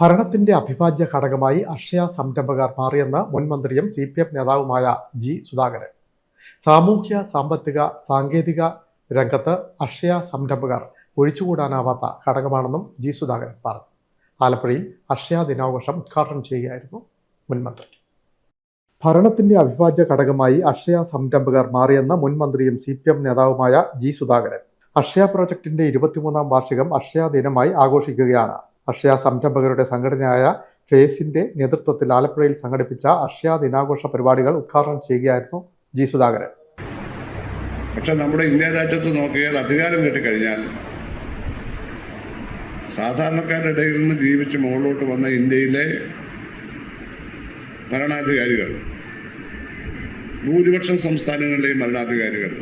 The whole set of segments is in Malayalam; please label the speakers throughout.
Speaker 1: ഭരണത്തിന്റെ അഭിഭാജ്യ ഘടകമായി അക്ഷയ സംരംഭകർ മാറിയെന്ന് മുൻ മന്ത്രിയും സി പി എം നേതാവുമായ ജി സുധാകരൻ. സാമൂഹ്യ സാമ്പത്തിക സാങ്കേതിക രംഗത്ത് അക്ഷയ സംരംഭകർ ഒഴിച്ചുകൂടാനാവാത്ത ഘടകമാണെന്നും ജി സുധാകരൻ പറഞ്ഞു. ആലപ്പുഴയിൽ അക്ഷയ ദിനാഘോഷം ഉദ്ഘാടനം ചെയ്യുകയായിരുന്നു മുൻ മന്ത്രി. ഭരണത്തിന്റെ അവിഭാജ്യ ഘടകമായി അക്ഷയ സംരംഭകർ മാറിയെന്ന് മുൻ മന്ത്രിയും സി പി എം നേതാവുമായ ജി സുധാകരൻ. അക്ഷയ പ്രോജക്ടിന്റെ ഇരുപത്തിമൂന്നാം വാർഷികം അക്ഷയ ദിനമായി ആഘോഷിക്കുകയാണ് അക്ഷയ സംരംഭകരുടെ സംഘടനയായ ഫേസിന്റെ നേതൃത്വത്തിൽ ആലപ്പുഴയിൽ സംഘടിപ്പിച്ച അക്ഷയ ദിനാഘോഷ പരിപാടികൾ ഉദ്ഘാടനം ചെയ്യുകയായിരുന്നു ജി സുധാകരൻ.
Speaker 2: പക്ഷെ നമ്മുടെ ഇന്ത്യ രാജ്യത്ത് നോക്കിയാൽ അധികാരം കിട്ടിക്കഴിഞ്ഞാൽ സാധാരണക്കാരുടെ ഇടയിൽ നിന്ന് ജീവിച്ച് മുകളിലോട്ട് വന്ന ഇന്ത്യയിലെ ഭരണാധികാരികൾ ഭൂരിപക്ഷം സംസ്ഥാനങ്ങളിലെയും ഭരണാധികാരികൾ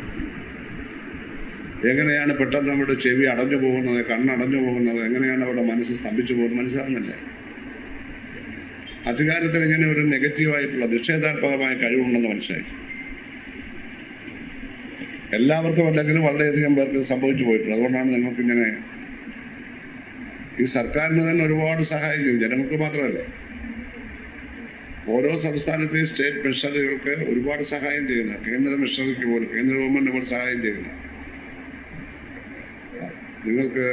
Speaker 2: എങ്ങനെയാണ് പെട്ടെന്ന് നമ്മുടെ ചെവി അടഞ്ഞു പോകുന്നത് കണ്ണടഞ്ഞു പോകുന്നത് എങ്ങനെയാണ് അവരുടെ മനസ്സ് സ്തംഭിച്ചു പോകുന്നത് മനസ്സിലാകുന്നില്ല അധികാരത്തിൽ ഇങ്ങനെ ഒരു നെഗറ്റീവായിട്ടുള്ള നിഷേധാത്മകമായ കഴിവുണ്ടെന്ന് മനസ്സിലായി. എല്ലാവർക്കും അല്ലെങ്കിലും വളരെയധികം പേർക്ക് സംഭവിച്ചു പോയിട്ടുണ്ട്. അതുകൊണ്ടാണ് നിങ്ങൾക്ക് ഇങ്ങനെ ഈ സർക്കാരിന് തന്നെ ഒരുപാട് സഹായിക്കുന്നു ജനങ്ങൾക്ക് മാത്രമല്ല. ഓരോ സംസ്ഥാനത്തെയും സ്റ്റേറ്റ് മിഷണറികൾക്ക് ഒരുപാട് സഹായം ചെയ്യുന്ന കേന്ദ്ര മിഷണറിക്ക് പോലും കേന്ദ്ര ഗവൺമെന്റ് പോലും സഹായം ചെയ്യുന്ന. നിങ്ങൾക്ക്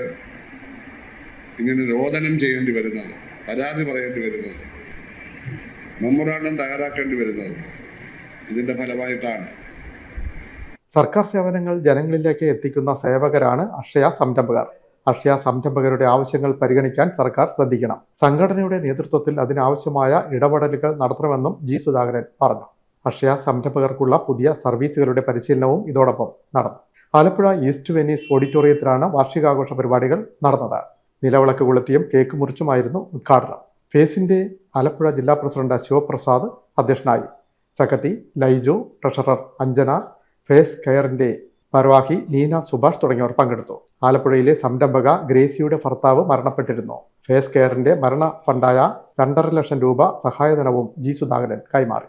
Speaker 2: ഇങ്ങനെ രോദനം ചെയ്യേണ്ടി വരുന്നത് പരാതി പറയേണ്ടി വരുന്നത് മെമ്മോറാണ്ടം തയ്യാറാക്കേണ്ടി വരുന്നത് ഇതിന്റെ ഫലമായിട്ടാണ്.
Speaker 1: സർക്കാർ സേവനങ്ങൾ ജനങ്ങളിലേക്ക് എത്തിക്കുന്ന സേവകരാണ് അക്ഷയ സംരംഭകർ. അക്ഷയ സംരംഭകരുടെ ആവശ്യങ്ങൾ പരിഗണിക്കാൻ സർക്കാർ ശ്രദ്ധിക്കണം. സംഘടനയുടെ നേതൃത്വത്തിൽ അതിനാവശ്യമായ ഇടപെടലുകൾ നടത്തണമെന്നും ജി സുധാകരൻ പറഞ്ഞു. അക്ഷയ സംരംഭകർക്കുള്ള പുതിയ സർവീസുകളുടെ പരിശീലനവും ഇതോടൊപ്പം നടന്നു. ആലപ്പുഴ ഈസ്റ്റ് വെനീസ് ഓഡിറ്റോറിയത്തിലാണ് വാർഷികാഘോഷ പരിപാടികൾ നടന്നത്. നിലവിളക്ക് കൊളുത്തിയും കേക്ക് മുറിച്ചുമായിരുന്നു ഉദ്ഘാടനം. ഫേസിന്റെ ആലപ്പുഴ ജില്ലാ പ്രസിഡന്റ് ശിവപ്രസാദ് അധ്യക്ഷനായി. Secretary Laijo treasurer Anjana face കെയറിന്റെ ഭാരവാഹി നീന സുഭാഷ് തുടങ്ങിയവർ പങ്കെടുത്തു. ആലപ്പുഴയിലെ സംരംഭക ഗ്രേസിയുടെ ഭർത്താവ് മരണപ്പെട്ടിരുന്നു. ഫേസ് കെയറിന്റെ മരണ ഫണ്ടായ രണ്ടര ലക്ഷം രൂപ സഹായധനവും ജി സുധാകരൻ കൈമാറി.